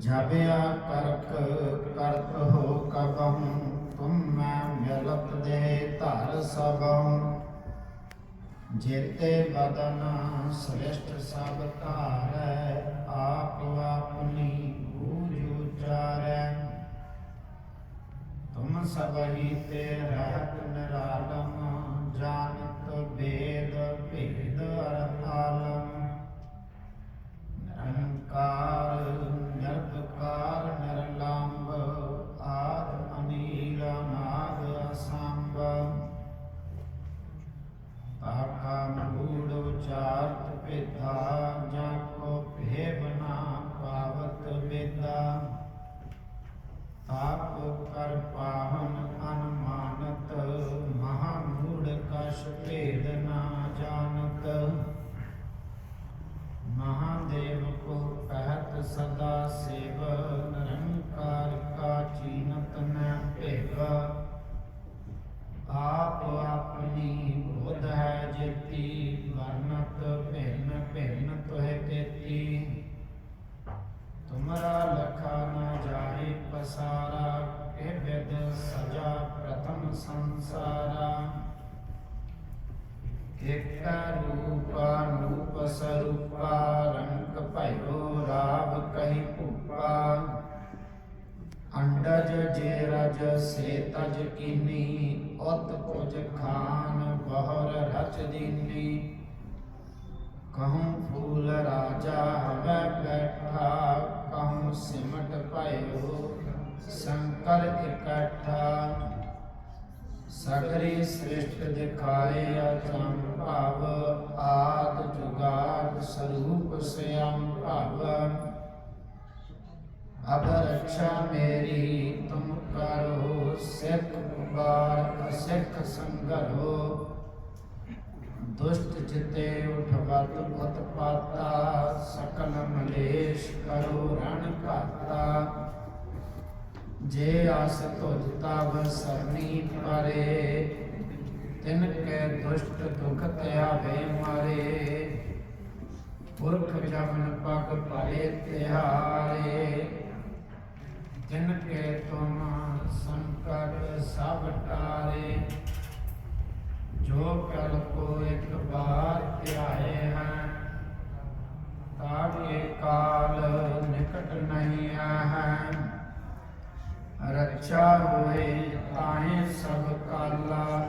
ਜਬਿਆ ਕਰਕ ਕਰਤ ਹੋ ਕਬਮ ਤੁਮ ਮੈਂ ਮਿਲਤ ਦੇ ਧਰ ਸਬਮ ਜੇਤੇ ਬਦਨ ਸ੍ਰੇਸ਼ਟ ਸਭ ਧਾਰੈ, ਆਪ ਆਪਣੀ ਬੂਝ ਉਚਾਰੈ। ਤੁਮ ਸਭਹੀ ਤੇ ਰਹਿਤ ਨਿਰਾਲਮ ਲਖਾ ਨ ਜਾਏ ਪਸਾਰਾ, ਇਹ ਵਿਦ ਸਜਾ ਪ੍ਰਥਮ ਸੰਸਾਰਾ। ਇਕ ਰੂਪਾ ਰੂਪ ਸਰੂਪਾ, ਰੰਗ ਭਇਓ ਰਾਵ ਕਹੀ ਭੂਪਾ। ਅੰਡਜ ਜੇ ਰਜ ਸੇ ਤਜ ਕੀਨੀ, ਉਤ ਪੁਜ ਖਾਨ ਬਹਰ ਰਚ ਦੀਨੀ। ਕਹੂੰ ਫੂਲ ਰਾਜਾ ਹਵੈ ਬੈਠਾ ਕਹੂੰ ਸਿਮਟ ਭਇਓ ਸ਼ੰਕਰ ਇਕੱਠਾ। ਸਗਰੀ ਸ੍ਰਿਸ਼ਟ ਦਿਖਾਏ ਅਚੰ ਭਾਵ, ਆਦ ਜੁਗਾਦ ਸਰੂਪ ਸਿਆਮ ਭਾਵ। ਅਬ ਰਕਸ਼ਾ ਮੇਰੀ, ਤੁਮ ਕਰੋ ਸਿੱਖ ਪੁਕਾਰ ਅਸਿੱਖ ਸੰਗਰੋ। ਦੁਸ਼ਟ ਜਿਤੇ ਉਠਵਤ ਬਤ ਪਾਤਾ ਸਕਲ ਮਲੇਸ਼ ਕਰੋ ਰਣ ਘਾਤਾ ਜੇ ਆਸ ਤੁਧ ਤਬ ਸਰਨੀ ਪਰੇ ਤਿਨ ਕੈ ਦੁਸ਼ਟ ਦੁਖ ਧਿਆਵੇ ਮਾਰੇ ਪੁਰਖ ਜਮਨ ਪਗ ਭਰੇ ਤਿਹਾਰੇ ਤਿਨ ਕੇ ਤੁਮ ਸੰਕਟ ਸਭ ਟਾਰੇ ਜੋ ਕਲ ਕੋ ਇੱਕ ਬਾਰ ਧਿਆਏ ਹੈ ਤਾਕੇ ਕਾਲ ਨਿਕਟ ਨਹੀਂ ਹੈ ਰੱਛਾ ਹੋਏ ਤਾਹੇ ਸਭ ਕਾਲਾ,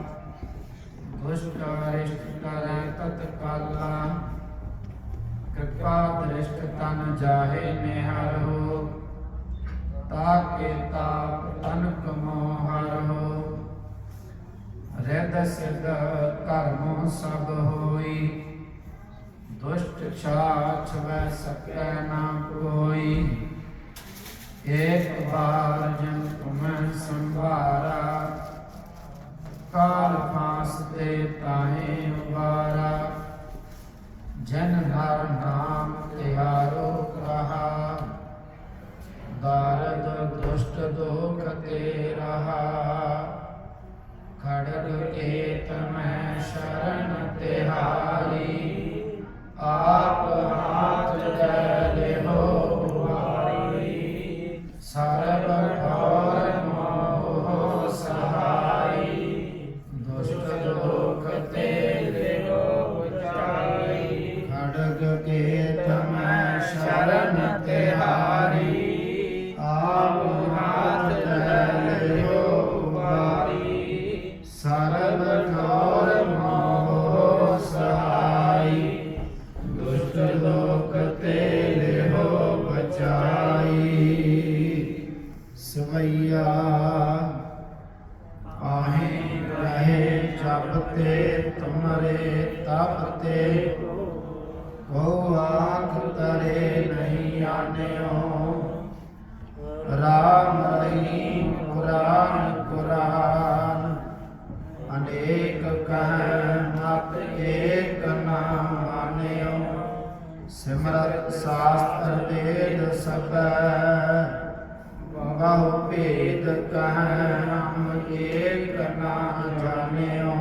ਦੁਸ਼ਟ ਅਰਿਸ਼ਟ ਕਰੈ ਤਤ ਕਾਲਾ ਕਿਰਪਾ ਦ੍ਰਿਸ਼ਟ ਤਨ ਜਾਹੇ ਨਿਹਰ ਹੋ, ਤਾਕੇ ਤਾਪ ਤਨ ਕਮੋ ਰਹਿਦ ਸਿਧ ਕਰਮੋ ਸਭ ਹੋਈ। ਦੁਸ਼ਟ ਛਾਛ ਵੈ ਸਕੈ ਨਾ ਕੋਈ। ਏਕ ਬਾਰ ਜਨ ਤੁਮੈ ਸੰਭਾਰਾ। ਕਾਲ ਫਾਸ ਤੇ ਤਾਹੇ ਉਬਾਰਾ। ਜਨ ਹਰ ਨਾਮ ਖੜਗ ਏਤ ਸ਼ਰਨ ਤਿਹਾਰੀ, ਆਪ ਹਾਥ ਜੈ ਲਿਹੋ ਵਾਰੀ। ਸਰਬ ਠੌਰ ਮੋਹ ਸਹਾਈ, ਦੁਸ਼ਟ ਲੋਕ ਤੇ ਲਿਓ ਬਚਾਈ ਖੜਗ ਕੇ ਤਮੈ ਸ਼ਰਨ ਤਿਹਾਰੀ ਰਹੇ ਜਬ ਤੇ ਤੁਮਰੇ ਤਪ ਕੋ ਆਖ ਤਰੇ ਨਹੀਂ ਆਨਿਓ ਰਾਮ ਰਹੀਮ ਕੁਰਾਨ ਕੁਰਾਨ ਅਨੇਕ ਕਹਿ ਮਤ ਏਕ ਨਾ ਮਾਨਿਓ ਸਿਮਰਤ ਸ਼ਾਸਤਰ ਵੇਦ ਸਭੈ ਬਹੁ ਭੇਦ ਕਹਿ ਹਮ ਏਕ ਨਾ ਜਾਣਿਓ।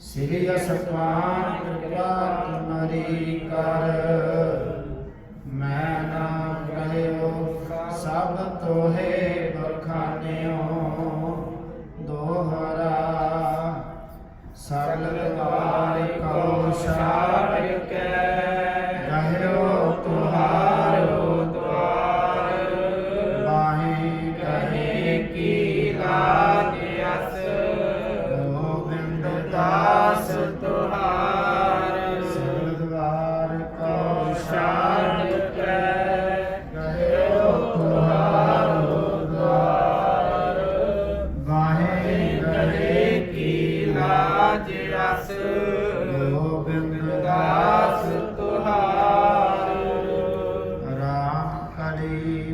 ਸ੍ਰੀ ਅਸਪਾਨ ਕਿਰਪਾ ਤੁਮਰੀ ਕਰ। ਮੈਂ ਨਾ ਕਹਿ ਤੋਹੇ graças.